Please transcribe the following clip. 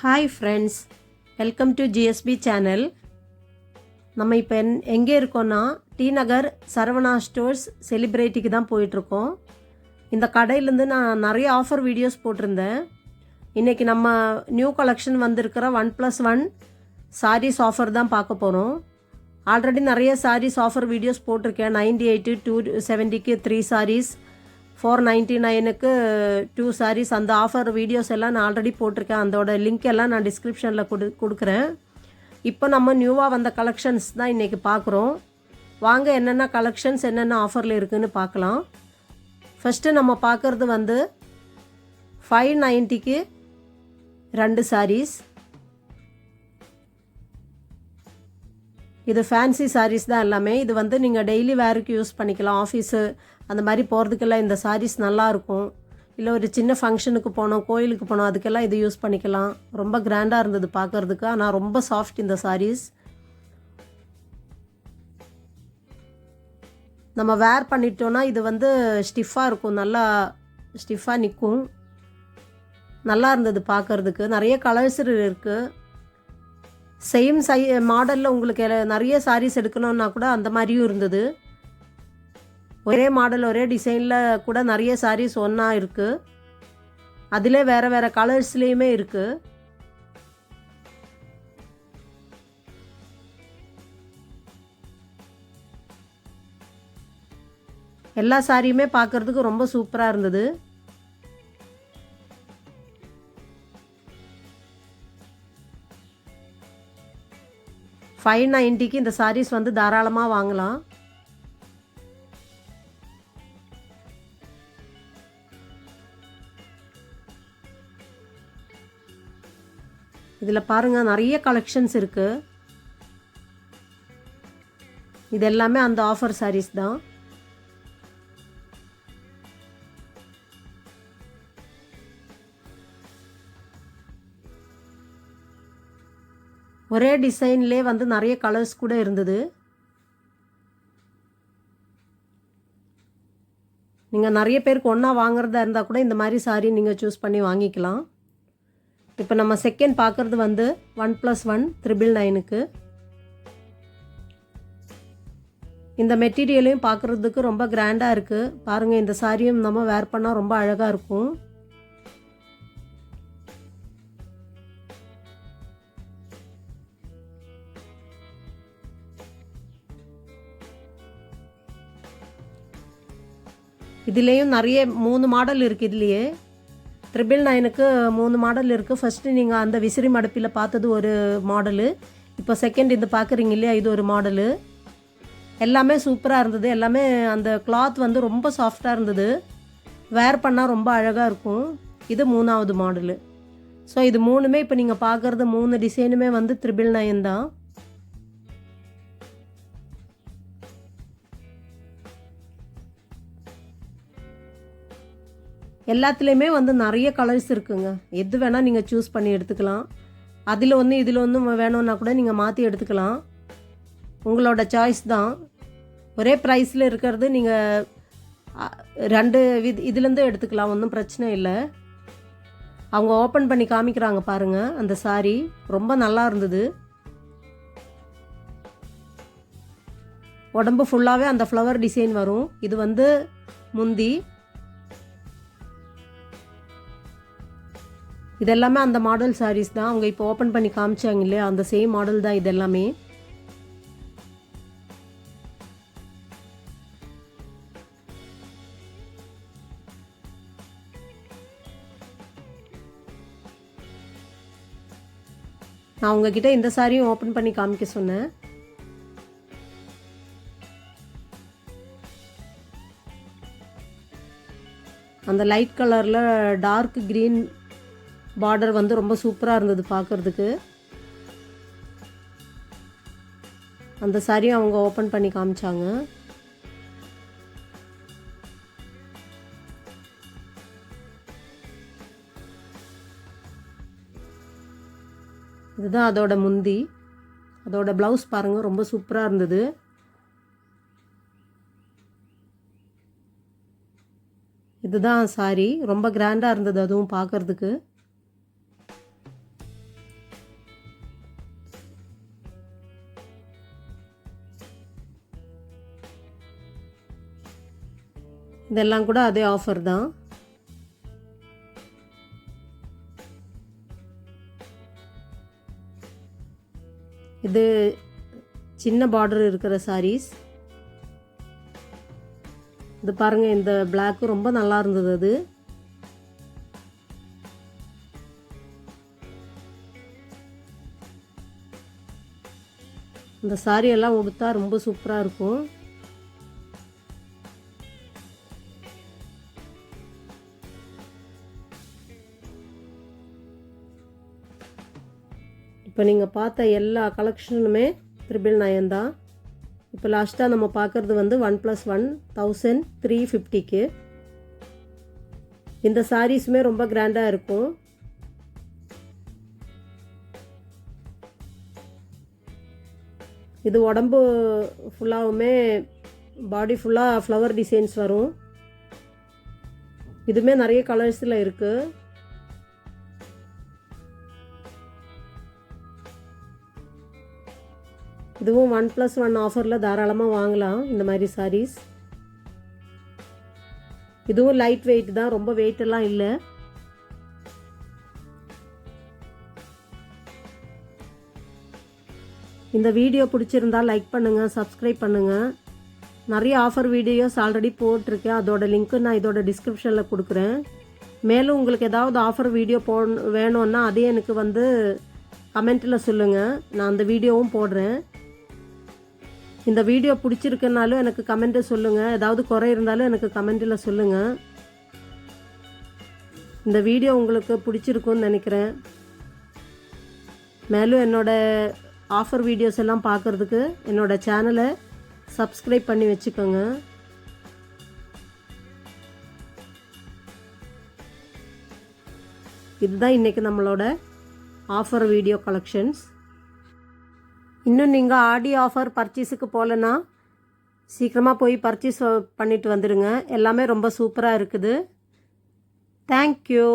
Hi friends welcome to GSP channel நம்ம இப்போ என் எங்கே இருக்கோன்னா டி நகர் சரவணா ஸ்டோர்ஸ் செலிப்ரேட்டிக்கு தான் போயிட்டுருக்கோம். இந்த கடையிலேருந்து நான் நிறைய ஆஃபர் வீடியோஸ் போட்டிருந்தேன். இன்றைக்கி நம்ம நியூ கலெக்ஷன் வந்திருக்கிற one plus one sarees offer தான் பார்க்க போகிறோம் ஆல்ரெடி நிறைய சாரீஸ் ஆஃபர் வீடியோஸ் போட்டிருக்கேன். நைன்டி எயிட்டு டூ செவன்ட்டிக்கு த்ரீ சாரீஸ் ஃபோர் நைன்ட்டி நைனுக்கு டூ சாரீஸ் அந்த ஆஃபர் வீடியோஸ் எல்லாம் நான் ஆல்ரெடி போட்டிருக்கேன். அதோட லிங்க் எல்லாம் நான் டிஸ்கிரிப்ஷனில் கொடு கொடுக்குறேன். இப்போ நம்ம நியூவாக வந்த கலெக்ஷன்ஸ் தான் இன்றைக்கி பார்க்குறோம். வாங்க என்னென்ன கலெக்ஷன்ஸ் என்னென்ன ஆஃபரில் இருக்குதுன்னு பார்க்கலாம். ஃபஸ்ட்டு நம்ம பார்க்குறது வந்து ஃபைவ் நைன்ட்டிக்கு ரெண்டு சாரீஸ் இது ஃபேன்சி சாரீஸ் தான் எல்லாமே. இது வந்து நீங்கள் டெய்லி வேருக்கு யூஸ் பண்ணிக்கலாம். ஆஃபீஸு அந்த மாதிரி போகிறதுக்கெல்லாம் இந்த சாரீஸ் நல்லாயிருக்கும் இல்லை ஒரு சின்ன ஃபங்க்ஷனுக்கு போனோம் கோயிலுக்கு போனோம் அதுக்கெல்லாம் இது யூஸ் பண்ணிக்கலாம். ரொம்ப கிராண்டாக இருந்தது பார்க்குறதுக்கு. ஆனால் ரொம்ப சாஃப்ட் இந்த சாரீஸ் நம்ம வேர் பண்ணிட்டோன்னா இது வந்து ஸ்டிஃபாக இருக்கும். நல்லா ஸ்டிஃபாக நிற்கும் நல்லா இருந்தது பார்க்குறதுக்கு. நிறைய கலர்ஸ் இருக்குது சேம் சை மாடலில் உங்களுக்கு நிறைய சாரீஸ் எடுக்கணுன்னா கூட அந்த மாதிரியும் இருந்தது. ஒரே மாடல் ஒரே டிசைனில் கூட நிறைய சாரீஸ் ஒன்றா இருக்குது அதிலே வேறு வேறு கலர்ஸ்லேயுமே இருக்குது எல்லா சாரியுமே பார்க்குறதுக்கு ரொம்ப சூப்பராக இருந்தது. ஃபைவ் நைன்ட்டிக்கு இந்த சாரீஸ் வந்து தாராளமாக வாங்கலாம். இதில் பாருங்கள் நிறைய கலெக்ஷன்ஸ் இருக்குது இது எல்லாமே அந்த ஆஃபர் சாரீஸ் தான். ஒரே டிசைன்லே வந்து நிறைய கலர்ஸ் கூட இருந்தது. நீங்கள் நிறைய பேருக்கு ஒன்றா வாங்குறதா இருந்தால் கூட இந்த மாதிரி சாரி நீங்கள் சூஸ் பண்ணி வாங்கிக்கலாம். இப்போ நம்ம செகண்ட் பார்க்குறது வந்து ஒன் ப்ளஸ் ஒன் த்ரிபிள் நைனுக்கு இந்த மெட்டீரியலையும் பார்க்குறதுக்கு ரொம்ப கிராண்டாக இருக்குது பாருங்கள் இந்த சாரியும் நம்ம வேர் பண்ணால் ரொம்ப அழகாக இருக்கும். இதுலேயும் நிறைய மூணு மாடல் இருக்குது இதுலேயே. ட்ரிபிள் நைனுக்கு மூணு மாடல் இருக்குது ஃபஸ்ட்டு நீங்கள் அந்த விசிறி மடுப்பில் பார்த்தது ஒரு மாடலு இப்போ செகண்ட் இது பார்க்குறீங்க இல்லையா? இது ஒரு மாடலு எல்லாமே சூப்பராக இருந்தது. எல்லாமே அந்த கிளாத் வந்து ரொம்ப சாஃப்டாக இருந்தது. வேர் பண்ணால் ரொம்ப அழகாக இருக்கும். இது மூணாவது மாடலு ஸோ இது மூணுமே இப்போ நீங்கள் பார்க்குறது மூணு டிசைனுமே வந்து த்ரிபிள் நயன் தான். எல்லாத்துலேயுமே வந்து நிறைய கலர்ஸ் இருக்குங்க. எது வேணால் நீங்கள் சூஸ் பண்ணி எடுத்துக்கலாம். அதில் ஒன்று இதில் ஒன்று வேணும்னா கூட நீங்கள் மாற்றி எடுத்துக்கலாம். உங்களோட சாய்ஸ் தான். ஒரே ப்ரைஸில் இருக்கிறது நீங்கள் ரெண்டு வித் இதுலேருந்து எடுத்துக்கலாம். ஒன்றும் பிரச்சனை இல்லை. அவங்க ஓப்பன் பண்ணி காமிக்கிறாங்க பாருங்கள் அந்த சாரீ ரொம்ப நல்லா இருந்தது. உடம்பு ஃபுல்லாகவே அந்த ஃப்ளவர் டிசைன் வரும். இது வந்து முந்தி இதெல்லாமே அந்த மாடல் சாரீஸ் தான். அவங்க இப்போ ஓப்பன் பண்ணி காமிச்சாங்க இல்லையா? அந்த சேம் மாடல் தான் இது எல்லாமே நான் உங்ககிட்ட இந்த சாரியும் ஓப்பன் பண்ணி காமிக்க சொன்னேன். அந்த லைட் கலரில் டார்க் க்ரீன் பார்டர் வந்து ரொம்ப சூப்பராக இருந்தது பார்க்குறதுக்கு. அந்த சாரியும் அவங்க ஓப்பன் பண்ணி காமிச்சாங்க. இதுதான் அதோட முந்தி. அதோட ப்ளவுஸ் பாருங்கள் ரொம்ப சூப்பராக இருந்தது. இதுதான் சாரி ரொம்ப கிராண்டாக இருந்தது அதுவும் பார்க்கறதுக்கு. இதெல்லாம் கூட அதே ஆஃபர் தான். இது சின்ன பார்டர் இருக்கிற சாரீஸ் இது பாருங்கள் இந்த பிளாக்கு ரொம்ப நல்லா இருந்தது அது. இந்த saree எல்லாம் உடுத்தா ரொம்ப சூப்பராக இருக்கும். இப்போ நீங்கள் பார்த்த எல்லா கலெக்ஷனுமே த்ரிபிள் நயன் தான். இப்போ லாஸ்ட்டாக நம்ம பார்க்குறது வந்து one plus one thousand three ஃபிஃப்டிக்கு இந்த சாரீஸுமே ரொம்ப கிராண்டாக இருக்கும். இது உடம்பு ஃபுல்லாகவுமே பாடி ஃபுல்லாக ஃப்ளவர் டிசைன்ஸ் வரும். இதுவுமே நிறைய கலர்ஸில் இருக்குது இதுவும் ஒன் ப்ளஸ் ஒன் ஆஃபரில் தாராளமாக வாங்கலாம் இந்த மாதிரி சாரீஸ் இதுவும் லைட் வெயிட் தான் ரொம்ப வெயிட்டெல்லாம் எல்லாம் இல்லை. இந்த வீடியோ பிடிச்சிருந்தா லைக் பண்ணுங்கள் சப்ஸ்கிரைப் பண்ணுங்கள் நிறைய ஆஃபர் வீடியோஸ் ஆல்ரெடி போட்டிருக்கேன் அதோட லிங்க்கு நான் இதோட டிஸ்கிரிப்ஷனில் கொடுக்குறேன். மேலும் உங்களுக்கு ஏதாவது ஆஃபர் வீடியோ போ வேணும்னா அதே எனக்கு வந்து கமெண்ட்டில் சொல்லுங்கள் நான் அந்த வீடியோவும் போடுறேன். இந்த வீடியோ பிடிச்சிருக்குனாலும் எனக்கு கமெண்ட்டு சொல்லுங்கள் ஏதாவது குறை இருந்தாலும் எனக்கு கமெண்ட்டில் சொல்லுங்கள் இந்த வீடியோ உங்களுக்கு பிடிச்சிருக்குன்னு நினைக்கிறேன். மேலும் என்னோட ஆஃபர் வீடியோஸ் எல்லாம் பார்க்குறதுக்கு என்னோடய சேனலை சப்ஸ்கிரைப் பண்ணி வச்சுக்கோங்க. இதுதான் இன்றைக்கி நம்மளோட ஆஃபர் வீடியோ கலெக்ஷன்ஸ் இன்னும் நீங்கள் ஆடி ஆஃபர் பர்ச்சேஸுக்கு போகலன்னா சீக்கிரமாக போய் பர்ச்சேஸ் பண்ணிட்டு வந்துடுங்க எல்லாமே ரொம்ப சூப்பராக இருக்குது. தேங்க்யூ